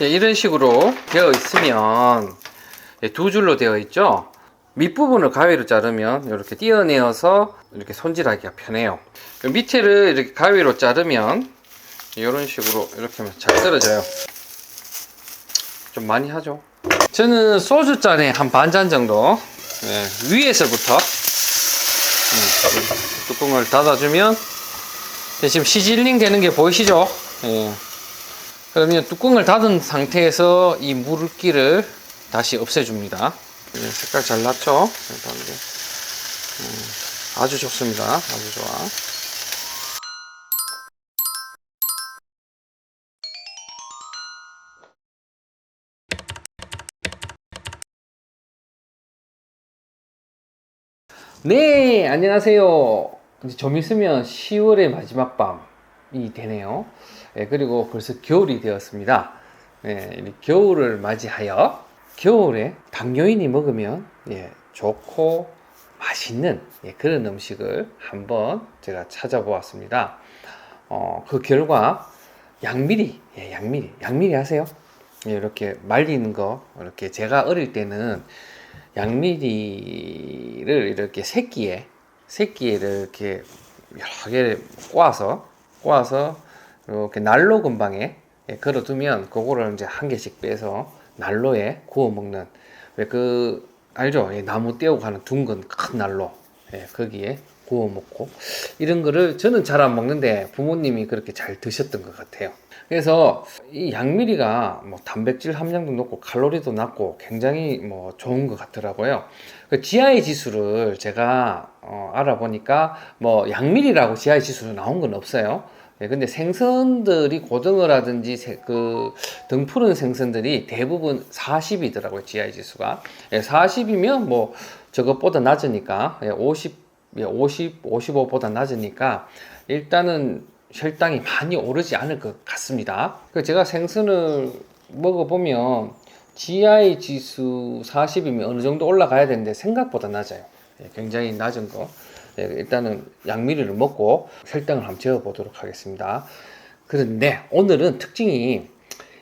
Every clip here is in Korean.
예, 이런 식으로 되어 있으면 예, 두 줄로 되어 있죠. 밑부분을 가위로 자르면 이렇게 띄어내어서 이렇게 손질하기가 편해요. 그 밑에를 이렇게 가위로 자르면 이런 식으로 이렇게 잘 떨어져요. 좀 많이 하죠. 저는 소주 잔에 한 반 잔 정도 예, 위에서부터 음, 뚜껑을 닫아주면 예, 지금 시즐링 되는 게 보이시죠? 예. 그러면 뚜껑을 닫은 상태에서 이 물기를 다시 없애줍니다. 예, 색깔 잘 났죠? 음, 아주 좋습니다. 아주 좋아. 네, 안녕하세요. 이제 좀 있으면 10월의 마지막 밤이 되네요. 예, 그리고 벌써 겨울이 되었습니다. 예, 이 겨울을 맞이하여 겨울에 당뇨인이 먹으면 예, 좋고 맛있는 예, 그런 음식을 한번 제가 찾아보았습니다. 어, 그 결과 양미리, 예, 양미리, 양미리 아세요? 예, 이렇게 말리는 거, 이렇게 제가 어릴 때는 양미리를 이렇게 새끼에 새끼에 이렇게 여러 개를 꼬아서 꼬아서 이렇게 난로 금방에 예, 걸어두면 그거를 이제 한 개씩 빼서 난로에 구워 먹는 왜 그 알죠? 예, 나무 떼고 가는 둥근 큰 난로 예, 거기에 구워 먹고 이런 거를 저는 잘 안 먹는데 부모님이 그렇게 잘 드셨던 것 같아요. 그래서 이 양미리가 뭐 단백질 함량도 높고 칼로리도 낮고 굉장히 뭐 좋은 것 같더라고요. 그 GI 지수를 제가 어, 알아보니까 뭐 양미리라고 GI 지수로 나온 건 없어요. 예, 근데 생선들이 고등어라든지 세- 그 등푸른 생선들이 대부분 40이더라고요. GI 지수가. 예, 40이면 뭐 저것보다 낮으니까 예, 50, 예, 50, 55보다 낮으니까 일단은 혈당이 많이 오르지 않을 것 같습니다. 그 제가 생선을 먹어보면 GI 지수 40이면 어느 정도 올라가야 되는데 생각보다 낮아요. 예, 굉장히 낮은 거. 예, 일단은 양미리를 먹고 혈당을 한번 재어보도록 하겠습니다. 그런데 오늘은 특징이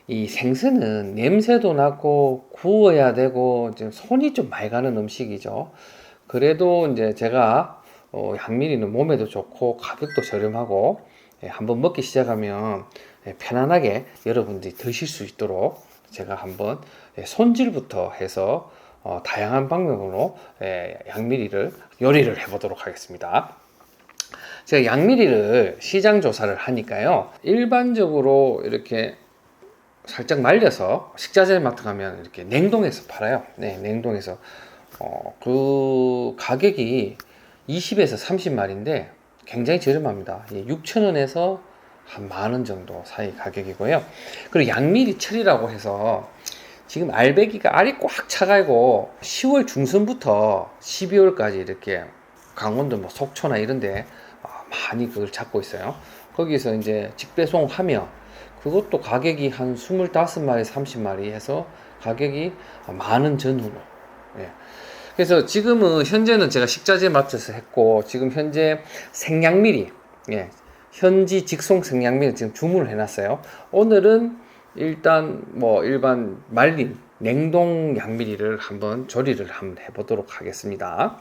이 생선은 냄새도 나고 구워야 되고 좀 손이 좀 많이 가는 음식이죠. 그래도 이제 제가 어, 양미리는 몸에도 좋고 가격도 저렴하고 예, 한번 먹기 시작하면 예, 편안하게 여러분들이 드실 수 있도록 제가 한번 예, 손질부터 해서 어, 다양한 방법으로 예, 양미리를 요리를 해보도록 하겠습니다. 제가 양미리를 시장 조사를 하니까요. 일반적으로 이렇게 살짝 말려서 식자재 마트 가면 이렇게 냉동해서 팔아요. 네, 냉동해서 어, 그 가격이 20에서 30마리인데 굉장히 저렴합니다. 6,000원에서 한 만 원 정도 사이 가격이고요. 그리고 양미리 철이라고 해서 지금 알배기가 알이 꽉 차가고 10월 중순부터 12월까지 이렇게 강원도 뭐 속초나 이런데 어, 많이 그걸 잡고 있어요. 거기서 이제 직배송하면 그것도 가격이 한 25마리, 30마리 해서 가격이 만원 전후로. 예. 그래서 지금은 현재는 제가 식자재 마트에서 했고 지금 현재 생양미리, 예. 현지 직송 생양미리 지금 주문을 해놨어요. 오늘은 일단 뭐 일반 말린 냉동 양미리를 한번 조리를 한번 해보도록 하겠습니다.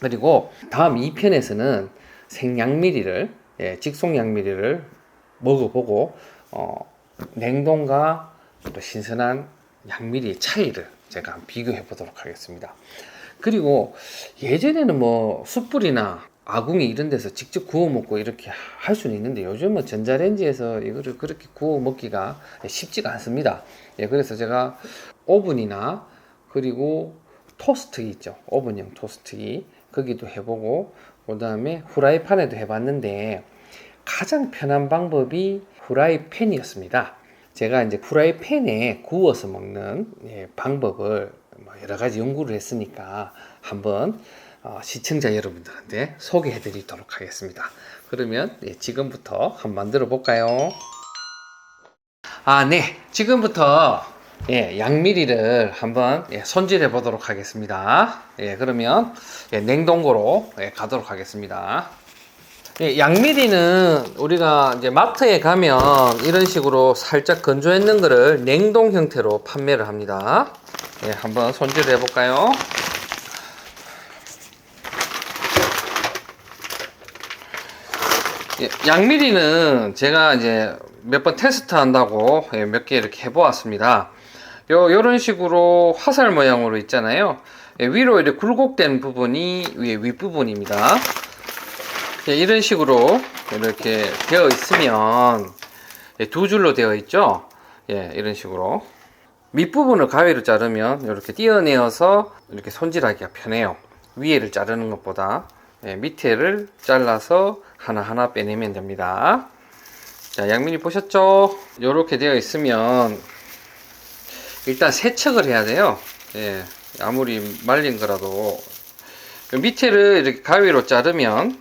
그리고 다음 2편에서는 생양미리를 예, 직송 양미리를 먹어보고 어, 냉동과 또 신선한 양미리의 차이를 제가 비교해 보도록 하겠습니다. 그리고 예전에는 뭐 숯불이나 아궁이 이런 데서 직접 구워 먹고 이렇게 할 수는 있는데 요즘은 전자레인지에서 이거를 그렇게 구워 먹기가 쉽지가 않습니다. 예, 그래서 제가 오븐이나 그리고 토스트기 있죠. 오븐용 토스트기 거기도 해보고 그 다음에 후라이팬에도 해봤는데 가장 편한 방법이 후라이팬이었습니다. 제가 이제 후라이팬에 구워서 먹는 예, 방법을 뭐 여러 가지 연구를 했으니까 한번 어, 시청자 여러분들한테 소개해 드리도록 하겠습니다. 그러면 예, 지금부터 한번 만들어 볼까요? 아, 네. 지금부터 예, 양미리를 한번 예, 손질해 보도록 하겠습니다. 예, 그러면 예, 냉동고로 예, 가도록 하겠습니다. 예, 양미리는 우리가 이제 마트에 가면 이런 식으로 살짝 건조했는 거를 냉동 형태로 판매를 합니다. 예, 한번 손질을 해볼까요? 양미리는 제가 이제 몇 번 테스트 한다고 예, 몇개 이렇게 해보았습니다. 요, 요런 식으로 화살 모양으로 있잖아요. 예, 위로 이렇게 굴곡된 부분이 위에 윗부분입니다. 예, 이런 식으로 이렇게 되어 있으면 예, 두 줄로 되어 있죠. 예, 이런 식으로 밑부분을 가위로 자르면 이렇게 띄어내어서 이렇게 손질하기가 편해요. 위에를 자르는 것보다 예, 밑에를 잘라서 하나하나 빼내면 됩니다. 자, 양미리 보셨죠? 이렇게 되어 있으면 일단 세척을 해야 돼요. 예, 아무리 말린 거라도 밑에를 이렇게 가위로 자르면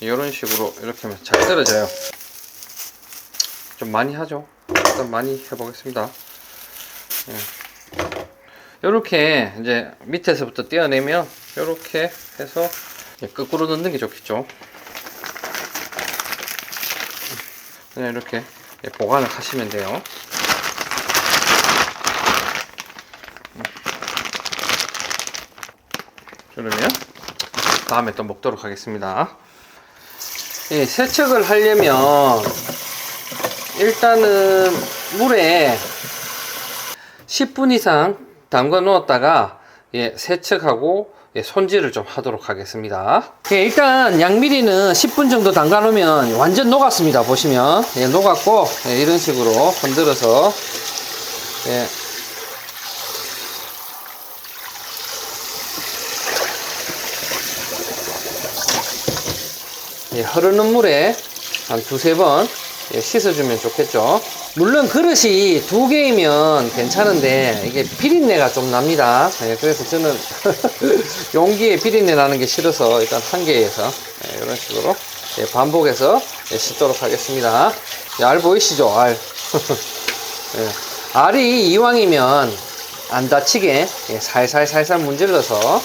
이런 식으로 이렇게 하면 잘 떨어져요. 좀 많이 하죠. 일단 많이 해보겠습니다. 이렇게 이제 밑에서부터 떼어내면 이렇게 해서 거꾸로 넣는 게 좋겠죠. 그냥 이렇게 보관을 하시면 돼요. 그러면 다음에 또 먹도록 하겠습니다. 예, 세척을 하려면 일단은 물에 10분 이상 담가 놓았다가 예, 세척하고 예, 손질을 좀 하도록 하겠습니다. 예, 일단 양미리는 10분 정도 담가 놓으면 완전 녹았습니다. 보시면 예, 녹았고 예, 이런 식으로 흔들어서 예, 예, 흐르는 물에 한 두세 번 예, 씻어주면 좋겠죠. 물론 그릇이 두 개이면 괜찮은데 이게 비린내가 좀 납니다. 예, 그래서 저는 용기에 비린내 나는 게 싫어서 일단 한 개에서 예, 이런 식으로 예, 반복해서 예, 씻도록 하겠습니다. 예, 알 보이시죠? 알. 예, 알이 이왕이면 안 다치게 예, 살살살살 문질러서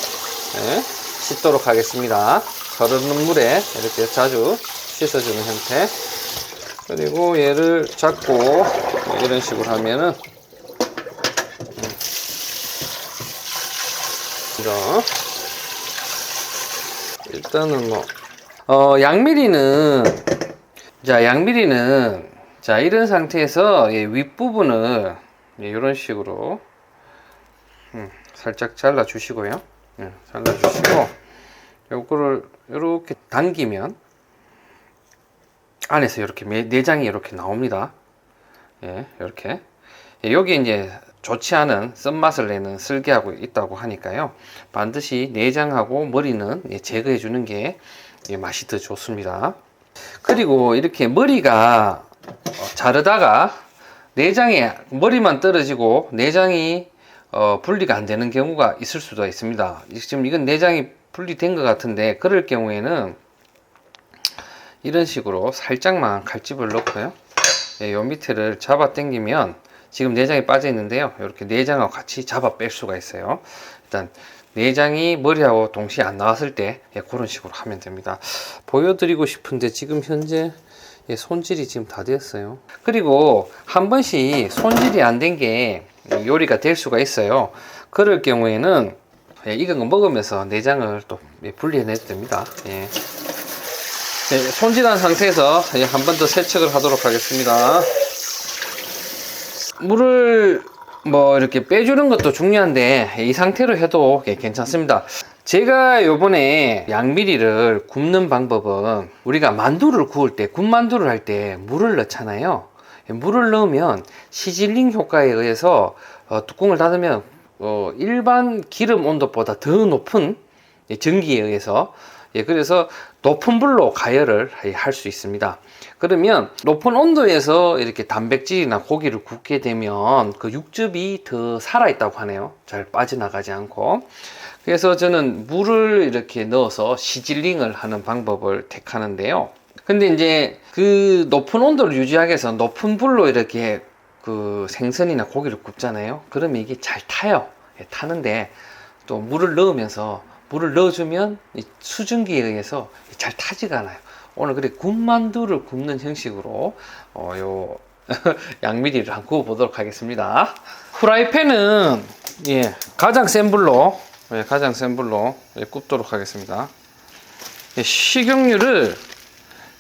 예, 씻도록 하겠습니다. 흐르는 물에 이렇게 자주 씻어주는 형태. 그리고 얘를 잡고 이런 식으로 하면은 음, 이런 일단은 뭐 어, 양미리는 자 양미리는 자 이런 상태에서 이 윗부분을 이런 식으로 음, 살짝 잘라 주시고요. 예, 잘라 주시고 요거를 이렇게 당기면 안에서 이렇게 매- 내장이 이렇게 나옵니다. 예, 이렇게. 예, 여기 이제 좋지 않은 쓴맛을 내는 쓸개하고 있다고 하니까요. 반드시 내장하고 머리는 예, 제거해 주는 게 예, 맛이 더 좋습니다. 그리고 이렇게 머리가 어, 자르다가 내장에 머리만 떨어지고 내장이 어, 분리가 안 되는 경우가 있을 수도 있습니다. 지금 이건 내장이 분리된 것 같은데 그럴 경우에는 이런 식으로 살짝만 칼집을 넣고요. 예, 요 밑에를 잡아 당기면 지금 내장이 빠져 있는데요. 이렇게 내장하고 같이 잡아 뺄 수가 있어요. 일단 내장이 머리하고 동시에 안 나왔을 때 예, 그런 식으로 하면 됩니다. 보여드리고 싶은데 지금 현재 예, 손질이 지금 다 되었어요. 그리고 한 번씩 손질이 안 된 게 요리가 될 수가 있어요. 그럴 경우에는 예, 익은 거 먹으면서 내장을 또 예, 분리해내도 됩니다. 예. 네, 손질한 상태에서 예, 한번 더 세척을 하도록 하겠습니다. 물을 뭐 이렇게 빼주는 것도 중요한데 이 상태로 해도 예, 괜찮습니다. 제가 요번에 양미리를 굽는 방법은 우리가 만두를 구울 때 군만두를 할 때 물을 넣잖아요. 예, 물을 넣으면 시질링 효과에 의해서 어, 뚜껑을 닫으면 어, 일반 기름 온도보다 더 높은 예, 전기에 의해서 예, 그래서 높은 불로 가열을 할 수 있습니다. 그러면 높은 온도에서 이렇게 단백질이나 고기를 굽게 되면 그 육즙이 더 살아있다고 하네요. 잘 빠져나가지 않고. 그래서 저는 물을 이렇게 넣어서 시질링을 하는 방법을 택하는데요. 근데 이제 그 높은 온도를 유지하기 위해서 높은 불로 이렇게 그 생선이나 고기를 굽잖아요. 그러면 이게 잘 타요. 예, 타는데 또 물을 넣으면서 물을 넣어주면 이 수증기에 의해서 잘 타지가 않아요. 오늘 그래 군만두를 굽는 형식으로 어, 요 양미리를 한번 구워 보도록 하겠습니다. 프라이팬은 예, 가장 센 불로 예, 가장 센 불로 예, 굽도록 하겠습니다. 예, 식용유를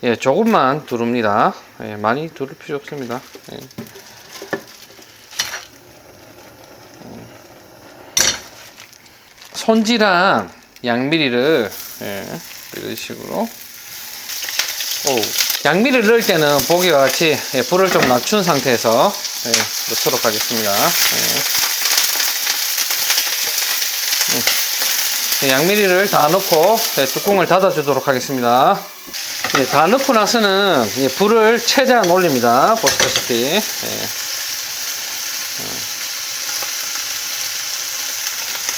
예, 조금만 두릅니다. 예, 많이 두를 필요 없습니다. 예. 손질한 양미리를 예, 이런 식으로 오, 양미를 넣을 때는 보기와 같이 예, 불을 좀 낮춘 상태에서 예, 넣도록 하겠습니다. 예. 예, 양미리를 다 넣고 예, 뚜껑을 닫아주도록 하겠습니다. 예, 다 넣고 나서는 예, 불을 최대한 올립니다. 보시다시피 예.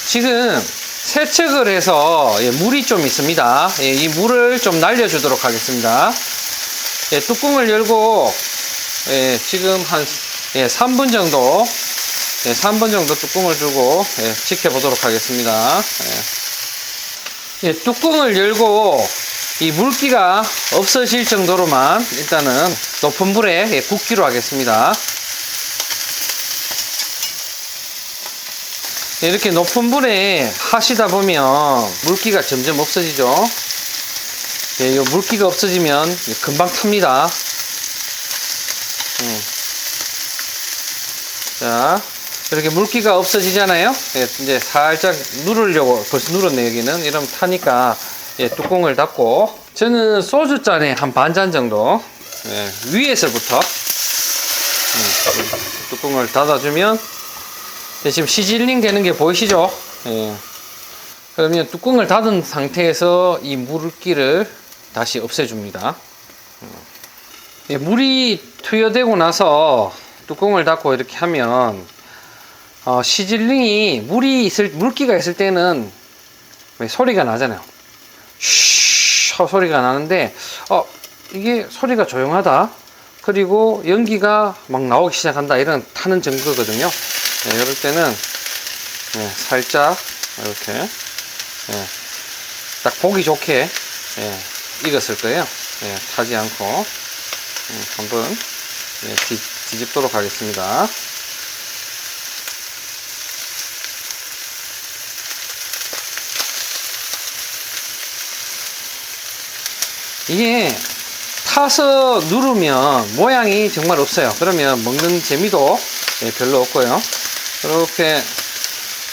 지금 세척을 해서 예, 물이 좀 있습니다. 예, 이 물을 좀 날려주도록 하겠습니다. 예, 뚜껑을 열고 예, 지금 한 예, 3분 정도 예, 3분 정도 뚜껑을 두고 예, 지켜보도록 하겠습니다. 예. 예, 뚜껑을 열고 이 물기가 없어질 정도로만 일단은 높은 불에 예, 굽기로 하겠습니다. 이렇게 높은 불에 하시다 보면 물기가 점점 없어지죠. 예, 이 물기가 없어지면 금방 탑니다. 음. 자, 이렇게 물기가 없어지잖아요. 예, 이제 살짝 누르려고 벌써 누렀네 여기는. 이러면 타니까 예, 뚜껑을 닫고 저는 소주 잔에 한 반 잔 정도 예, 위에서부터 음, 뚜껑을 닫아주면 네, 지금 시즐링 되는 게 보이시죠? 예. 그러면 뚜껑을 닫은 상태에서 이 물기를 다시 없애줍니다. 예, 물이 투여되고 나서 뚜껑을 닫고 이렇게 하면 어, 시즐링이 물이 있을 물기가 있을 때는 왜 소리가 나잖아요. 쉬 소리가 나는데 어 이게 소리가 조용하다. 그리고 연기가 막 나오기 시작한다 이런 타는 증거거든요. 네, 이럴 때는 네, 살짝 이렇게 네, 딱 보기 좋게 예, 익었을 거예요. 예, 타지 않고 음, 한번 예, 뒤, 뒤집도록 하겠습니다. 이게 타서 누르면 모양이 정말 없어요. 그러면 먹는 재미도 예, 별로 없고요. 이렇게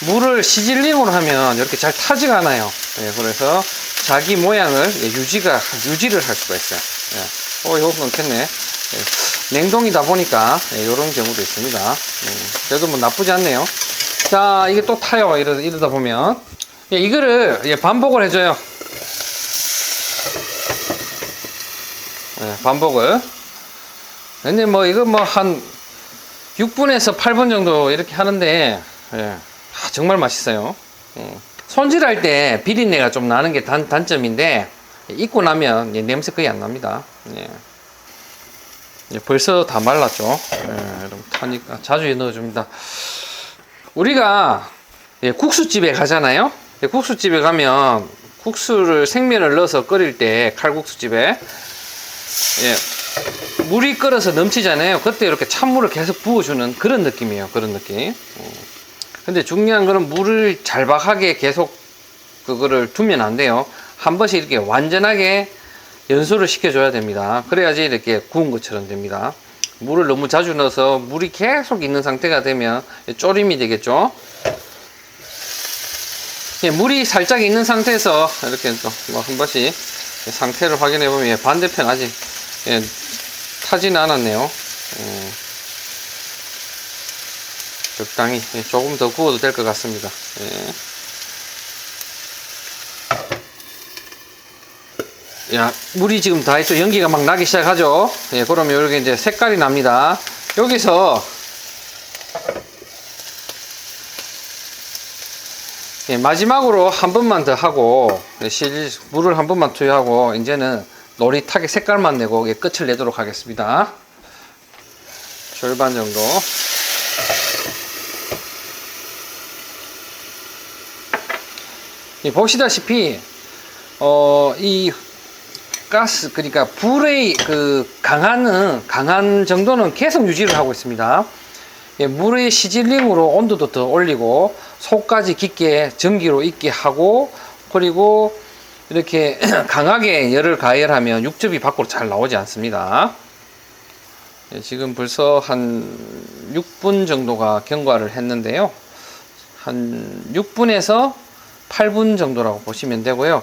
물을 시즐링으로 하면 이렇게 잘 타지가 않아요. 예, 그래서 자기 모양을 예, 유지가 유지를 할 수가 있어요. 예. 어, 이거 끊겠네. 예, 냉동이다 보니까 예, 이런 경우도 있습니다. 예, 그래도 뭐 나쁘지 않네요. 자, 이게 또 타요. 이러, 이러다 보면 예, 이거를 예, 반복을 해줘요. 예, 반복을. 근데 뭐 이거 뭐 한 6분에서 8분 정도 이렇게 하는데 예, 아, 정말 맛있어요. 음. 손질할 때 비린내가 좀 나는 게 단, 단점인데 익고 나면 예, 냄새 거의 안 납니다. 예. 예, 벌써 다 말랐죠. 예, 여러분 타니까 자주 넣어줍니다. 우리가 예, 국수집에 가잖아요. 예, 국수집에 가면 국수를 생면을 넣어서 끓일 때 칼국수집에 예, 물이 끓어서 넘치잖아요. 그때 이렇게 찬물을 계속 부어주는 그런 느낌이에요. 그런 느낌. 어. 근데 중요한 거는 물을 잘박하게 계속 그거를 두면 안 돼요. 한 번씩 이렇게 완전하게 연소를 시켜줘야 됩니다. 그래야지 이렇게 구운 것처럼 됩니다. 물을 너무 자주 넣어서 물이 계속 있는 상태가 되면 쪼림이 되겠죠. 예, 물이 살짝 있는 상태에서 이렇게 또 한 번씩 상태를 확인해 보면 반대편 아직 예, 타지는 않았네요. 예, 적당히 예, 조금 더 구워도 될 것 같습니다. 예. 야, 물이 지금 다 있죠. 연기가 막 나기 시작하죠. 예, 그러면 이렇게 이제 색깔이 납니다. 여기서 예, 마지막으로 한 번만 더 하고 예, 실 물을 한 번만 투여하고 이제는 노릿하게 색깔만 내고 예, 끝을 내도록 하겠습니다. 절반 정도. 예, 보시다시피 어, 이 가스 그러니까 불의 그 강한 강한 정도는 계속 유지를 하고 있습니다. 예, 물의 시질링으로 온도도 더 올리고 속까지 깊게 전기로 익게 하고 그리고 이렇게 강하게 열을 가열하면 육즙이 밖으로 잘 나오지 않습니다. 예, 지금 벌써 한 6분 정도가 경과를 했는데요. 한 6분에서 8분 정도라고 보시면 되고요.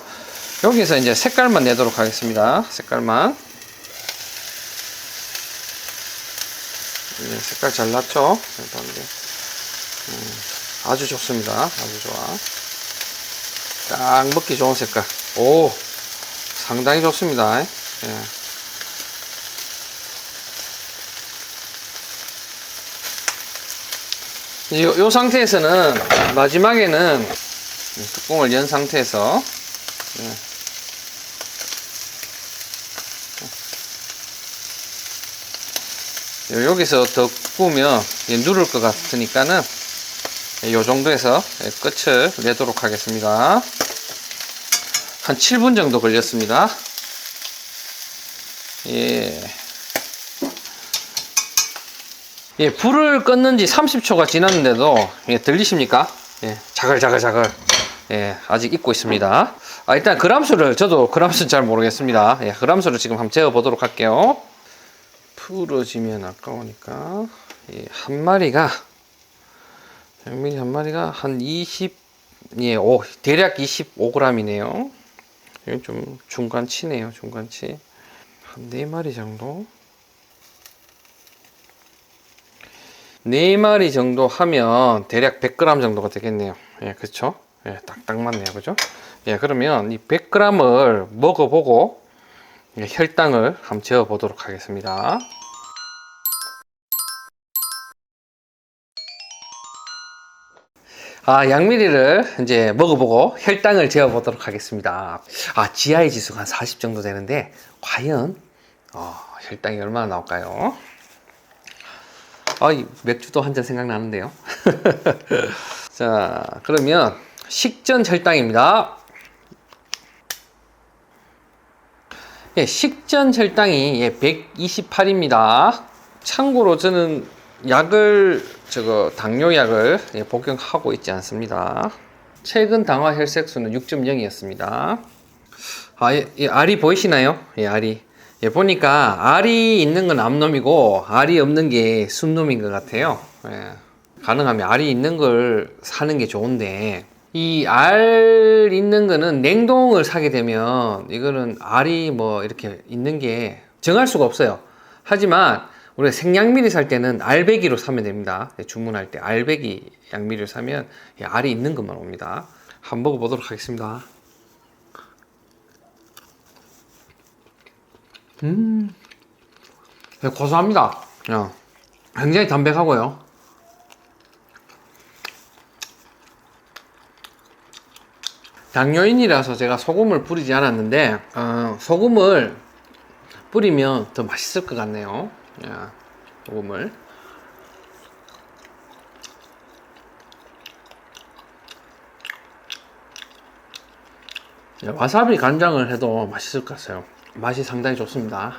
여기서 이제 색깔만 내도록 하겠습니다. 색깔만. 예, 색깔 잘 났죠? 음, 아주 좋습니다. 아주 좋아. 딱 먹기 좋은 색깔. 오, 상당히 좋습니다. 예. 이, 요 상태에서는 마지막에는 이 뚜껑을 연 상태에서 예. 요- 여기서 더 구우면 누를 것 같으니까는 이 정도에서 예, 끝을 내도록 하겠습니다. 한 7분 정도 걸렸습니다. 예. 예, 불을 껐는 지 30초가 지났는데도 예, 들리십니까? 예, 자글자글자글. 예, 아직 익고 있습니다. 아, 일단 그람수를 저도 그람수는 잘 모르겠습니다. 예, 그람수를 지금 한번 재어 보도록 할게요. 풀어지면 아까우니까 예, 한 마리가 양미리 한 마리가 한 20, 예, 오, 대략 25g이네요. 이건 좀 중간치네요, 중간치. 한 네 마리 정도. 네 마리 정도 하면 대략 100g 정도가 되겠네요. 예, 그렇죠? 예, 딱딱 맞네요. 그죠? 예, 그러면 이 100g을 먹어보고 예, 혈당을 한번 재어 보도록 하겠습니다. 아, 양미리를 이제 먹어보고 혈당을 재어보도록 하겠습니다. 아, GI 지수가 한 40 정도 되는데, 과연, 어, 혈당이 얼마나 나올까요? 아, 이 맥주도 한 잔 생각나는데요. 자, 그러면 식전 혈당입니다. 예, 식전 혈당이 예, 128입니다. 참고로 저는 약을 저거 당뇨약을 예, 복용하고 있지 않습니다. 최근 당화 혈색 수는 6.0이었습니다. 아, 예, 예, 알이 보이시나요? 예, 알이. 예, 보니까 알이 있는 건 암놈이고 알이 없는 게 순놈인 것 같아요. 예, 가능하면 알이 있는 걸 사는 게 좋은데 이 알 있는 거는 냉동을 사게 되면 이거는 알이 뭐 이렇게 있는 게 정할 수가 없어요. 하지만 우리가 생양미리 살 때는 알배기로 사면 됩니다. 예, 주문할 때 알배기 양미리를 사면 이 알이 있는 것만 옵니다. 한번 먹어보도록 하겠습니다. 음, 네, 고소합니다. 야, 굉장히 담백하고요. 당뇨인이라서 제가 소금을 뿌리지 않았는데 어, 소금을 뿌리면 더 맛있을 것 같네요. 야, 소금을. 야, 와사비 간장을 해도 맛있을 것 같아요. 맛이 상당히 좋습니다.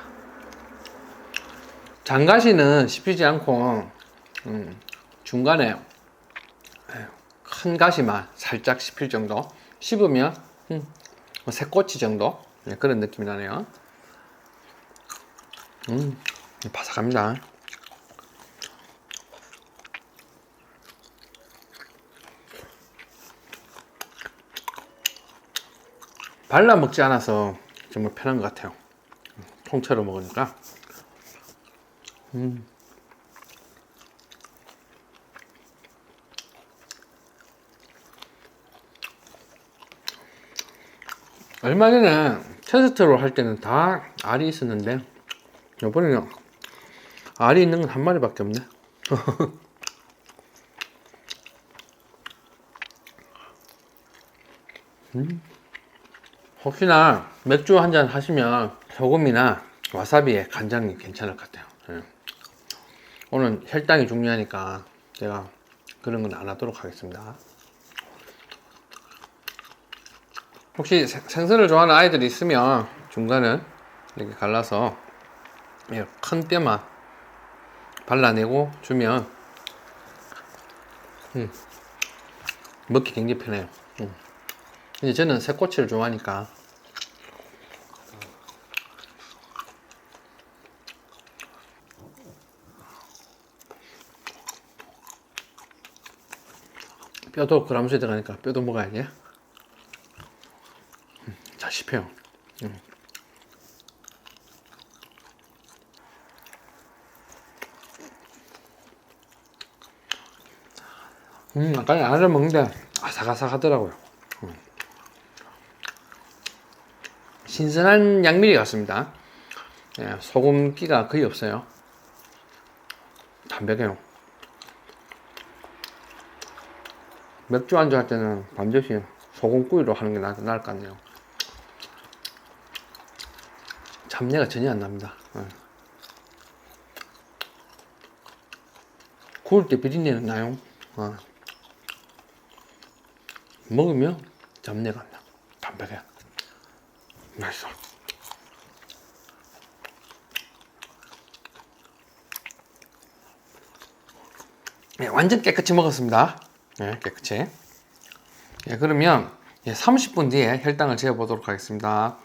장가시는 씹히지 않고 음, 중간에 큰 가시만 살짝 씹힐 정도 씹으면 음, 뭐 새꼬치 정도 네, 그런 느낌이 나네요. 음, 바삭합니다. 발라 먹지 않아서 정말 편한 것 같아요. 통째로 먹으니까. 음. 얼마 전에 테스트로 할 때는 다 알이 있었는데 이번에는 알이 있는 건 한 마리밖에 없네. 음. 혹시나 맥주 한 잔 하시면 소금이나 와사비에 간장이 괜찮을 것 같아요. 예. 오늘 혈당이 중요하니까 제가 그런 건 안 하도록 하겠습니다. 혹시 생- 생선을 좋아하는 아이들이 있으면 중간은 이렇게 갈라서 예, 큰 뼈만 발라내고 주면 음, 먹기 굉장히 편해요. 음. 근데 저는 새꼬치를 좋아하니까 뼈도 그람수에 들어가니까 뼈도 먹어야지. 음, 잘 씹혀요. 음. 음, 아까 알을 먹는데 아삭아삭하더라고요. 음. 신선한 양미리 같습니다. 예, 소금기가 거의 없어요. 담백해요. 맥주 안주 할 때는 반드시 소금구이로 하는 게 나, 나을 것 같네요. 잡내가 전혀 안 납니다. 예. 구울 때 비린내는 나요. 어. 먹으면 잡내가 안 나. 담백해. 맛있어. 네, 완전 깨끗이 먹었습니다. 네, 깨끗이. 네, 그러면 30분 뒤에 혈당을 재어보도록 하겠습니다.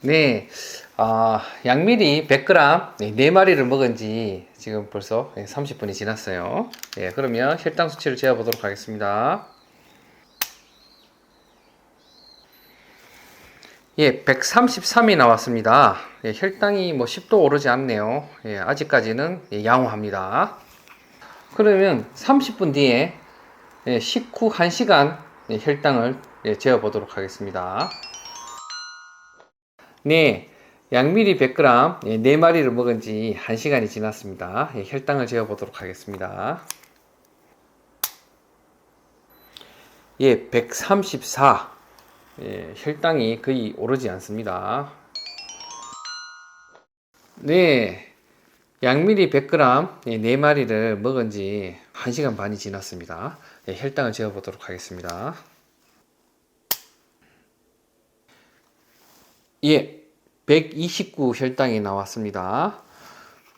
네, 아, 양미리 100g 네, 4마리를 먹은 지 지금 벌써 30분이 지났어요. 예, 그러면 혈당 수치를 재어 보도록 하겠습니다. 예, 133이 나왔습니다. 예, 혈당이 뭐 10도 오르지 않네요. 예, 아직까지는 예, 양호합니다. 그러면 30분 뒤에 예, 식후 1시간 예, 혈당을 예, 재어 보도록 하겠습니다. 네, 양미리 100g 예, 4마리를 먹은 지 1시간이 지났습니다. 예, 혈당을 재어 보도록 하겠습니다. 예, 134. 예, 혈당이 거의 오르지 않습니다. 네, 양미리 100g 예, 4마리를 먹은 지 1시간 반이 지났습니다. 예, 혈당을 재어 보도록 하겠습니다. 예, 129 혈당이 나왔습니다.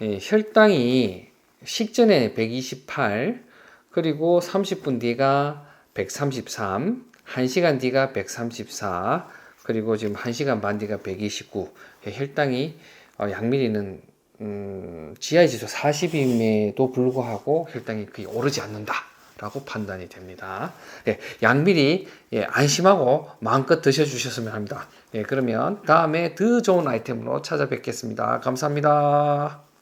예, 혈당이 식전에 128, 그리고 30분 뒤가 133, 1시간 뒤가 134, 그리고 지금 1시간 반 뒤가 129. 예, 혈당이 어, 양미리는 음, 지하 지수 40임에도 불구하고 혈당이 거의 오르지 않는다. 라고 판단이 됩니다. 예, 양미리 예, 안심하고 마음껏 드셔주셨으면 합니다. 예, 그러면 다음에 더 좋은 아이템으로 찾아뵙겠습니다. 감사합니다.